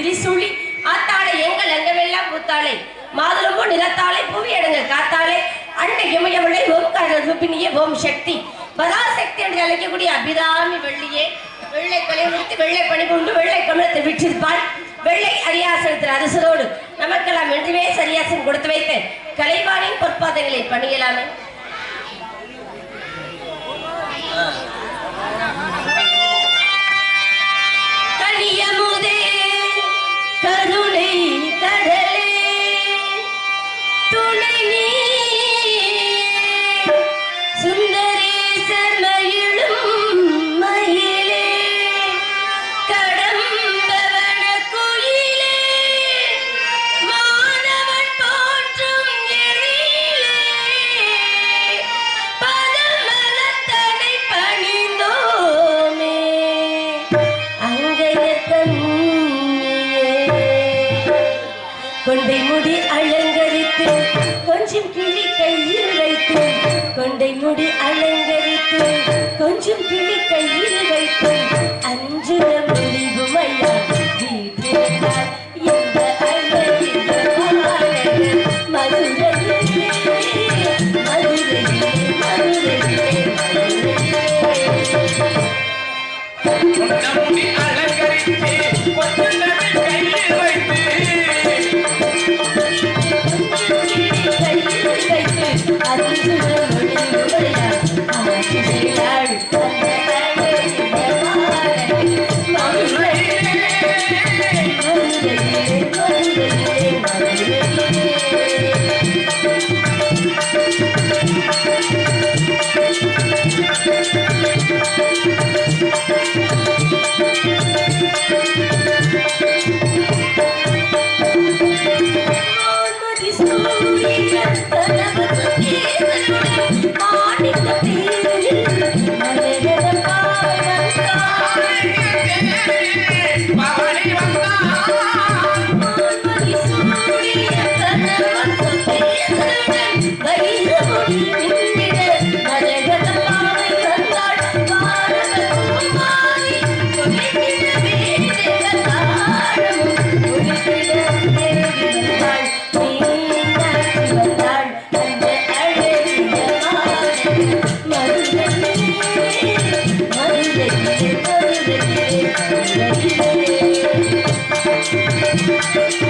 திரிசூழி ஆத்தாளை எங்கள் அங்கமெல்லாம் பூத்தாளை. மாதுளம்போ நிலத்தாளை புவி எடுங்க காத்தாளை. அண்டை இமயமலை ஓம்காரர் ரூபினியே ஓம் சக்தி. பராசக்தி என்று அழைக்கக்கூடிய அபிராமி வெள்ளியே வெள்ளை கொலை முடித்து வெள்ளை பணி கொண்டு வெள்ளை கமலத்தை விற்றிருப்பாள். வெள்ளை அரியாசனத்தில் அரசரோடு நமக்கெல்லாம் என்றுமே சரியாசன் கொடுத்து வைத்து கலைவானின் பொற்பாதங்களை பணியலாமே. கிளி Música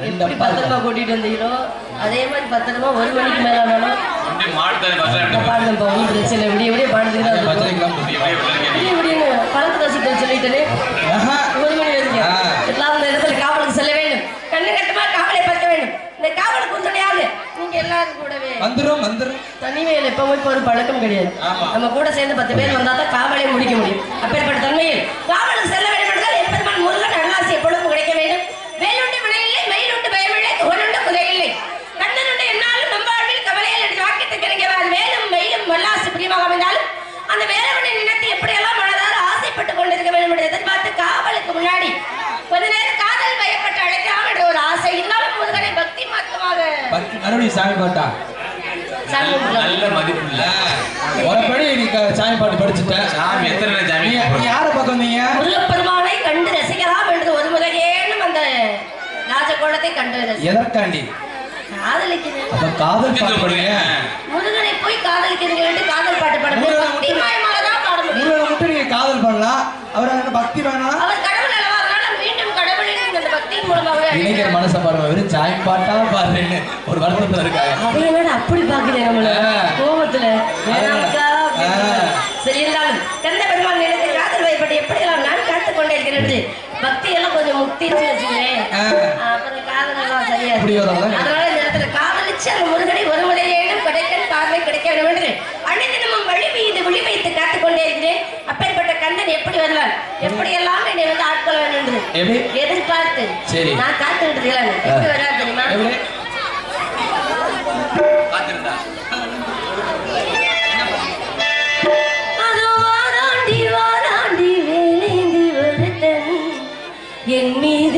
ஒரு மணிக்கு மேல ஆனாலும் ரசிக்க சொல்லிட்டேனே. ஒரு காவலுக்கு செல்ல வேண்டும். கண்ணு கட்டமா காவலை பார்க்க வேண்டும். இந்த காவல் நீங்க எல்லாரும் கூடவே. வந்துடும் வந்துடும் தனிமையில் எப்பவுமே இப்போ ஒரு பழக்கம் கிடையாது. நம்ம கூட சேர்ந்து பத்து பேர் வந்தா தான் காவலை முடிக்க முடியும். அப்பேற்பட்ட தன்மையில் காவலுக்கு செல்ல மறுபடியும் சாமி பாட்டா. நல்ல மதிப்புள்ள. உனப்படி நீ சாமி பாட்டு படிச்சுட்ட. சாமி எத்தனை சாமி நீ யார பக்கம் வந்தீங்க? முருகப்பெருமானை கண்டு ரசிக்கலாம் என்று ஒரு முறையேனும் அந்த ராஜகோலத்தை கண்டு ரசி- எதற்காண்டி? காதலிக்கிறேன். அப்ப காதல் பாட்டு பாடுங்க. முருகனை போய் காதலிக்கிறீங்க காதல் பாட்டு பாட முடியும் முருகனை மட்டும் நீங்க காதல் பண்ணலாம். அவர் பக்தி வேணாம். அந்த பக்தியின் மூலமாகவே இணைக்கிற அழைக்கிறார். மனசை பாருங்க வெறும் சாமி பாட்டா பாருன்னு ஒரு வருத்தத்துல இருக்காங்க அவன் என்னடா அப்படி பாக்குறேன் நம்மள ஆ. கோபத்துல வேணாமக்கா ஆ. அப்படின்னு. சரி இருந்தாலும் கந்த பெருமான் நினைத்து காதல் வயப்பட்டு எப்படியெல்லாம் நான் காத்துக் கொண்டே இருக்கிறேன் பக்தி எல்லாம் கொஞ்சம் வச்சுக்கிறேன் ஆ. அப்புறம் காதல் எல்லாம் சரியா அப்படி வராதா? அதனால இந்த இடத்துல காதலிச்சு அந்த முருகனை விழி வைத்து காத்துக் கொண்டே இருக்கிறேன். அப்பேற்பட்ட கந்தன் எப்படி வருவான்? எப்படியெல்லாம் என்னை வந்து ஆட்கொள்ள வேண்டும் என்று எப்படி? எதிர்பார்த்து சரி. நான் காத்துக்கிட்டு இருக்கிறேன் எப்படி வர்றாரு தெரியுமா? எப்படி? பார்த்திருந்தா அதோ வாராண்டி வாராண்டி வேலேந்தி ஒருத்தன் என் மீது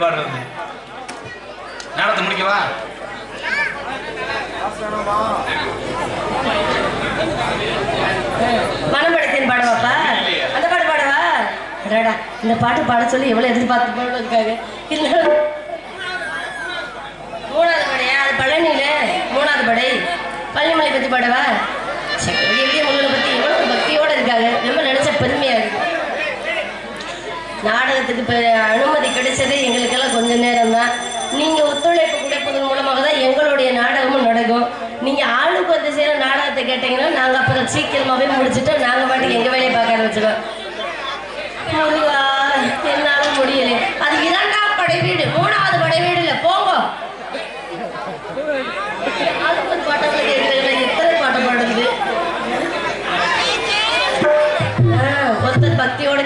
பாட்டு பாடுறது. நாடகத்தை முடிக்கவா? மனம்படத்தின் பாடவாப்பா? அந்த பாட்டு பாடவா? ரேடா இந்த பாட்டு பாட சொல்லி எவ்வளவு எதிர்பார்த்து போட்டு இருக்காங்க மூணாவது படையா? அது பழனியில. மூணாவது படை. பள்ளிமலை பத்தி பாடவா? சரி எப்படி விடிய பத்தி எவ்வளவு பக்தியோட இருக்காங்க. ரொம்ப நினைச்ச பெருமையா இருக்கு. நாடகத்துக்கு இப்போ அனுமதி கிடைச்சது எங்களுக்கெல்லாம் கொஞ்ச நேரம் தான் நீங்கள் ஒத்துழைப்பு கொடுப்பதன் மூலமாக தான் எங்களுடைய நாடகமும் நடக்கும். நீங்கள் ஆளுக்கு வந்து செய்கிற நாடகத்தை கேட்டீங்கன்னா நாங்கள் அப்புறம் சீக்கிரமாகவே முடிச்சுட்டு நாங்கள் பாட்டுக்கு எங்கள் வேலையை பார்க்க ஆரம்பிச்சிடுவோம் முருகா என்னால முடியல. அது இரண்டாம் படை வீடு மூணாவது படை வீடு இல்லை போங்க. ஆளுக்கு ஒரு பாட்டை கேட்குறேன் எத்தனை பாட்டை பாடுறது? ஒருத்தர் பக்தியோட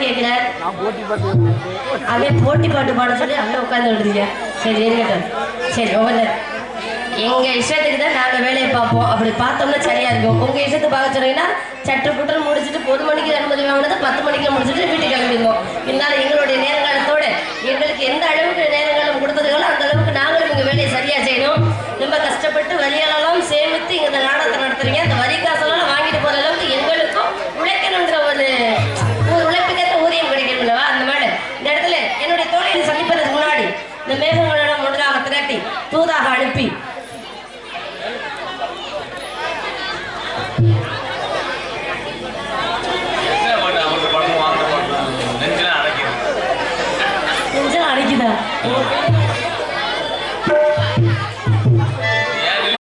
அப்படியே போட்டி பாட்டு பாட சொல்லி அங்கே உட்காந்து விடுறீங்க சரி இருக்கட்டும் சரி ஒவ்வொரு எங்க இஷ்டத்துக்கு தான் நாங்க வேலையை பார்ப்போம். அப்படி பார்த்தோம்னா சரியா இருக்கும். உங்க இஷ்டத்தை பார்க்க சொன்னீங்கன்னா சட்டு புட்டு முடிச்சுட்டு பொது மணிக்கு அனுமதி வாங்கினது பத்து மணிக்கு முடிச்சுட்டு வீட்டுக்கு கிளம்பிடுவோம். இருந்தாலும் எங்களுடைய நேரங்காலத்தோட எங்களுக்கு எந்த அளவுக்கு நேரங்காலம் கொடுத்ததுகளோ அந்த அளவுக்கு நாங்களும் இங்க வேலையை சரியா செய்யணும். ரொம்ப கஷ்டப்பட்டு வரியாலெல்லாம் சேமித்து இங்க இந்த நாடகத்தை நடத்துறீங்க.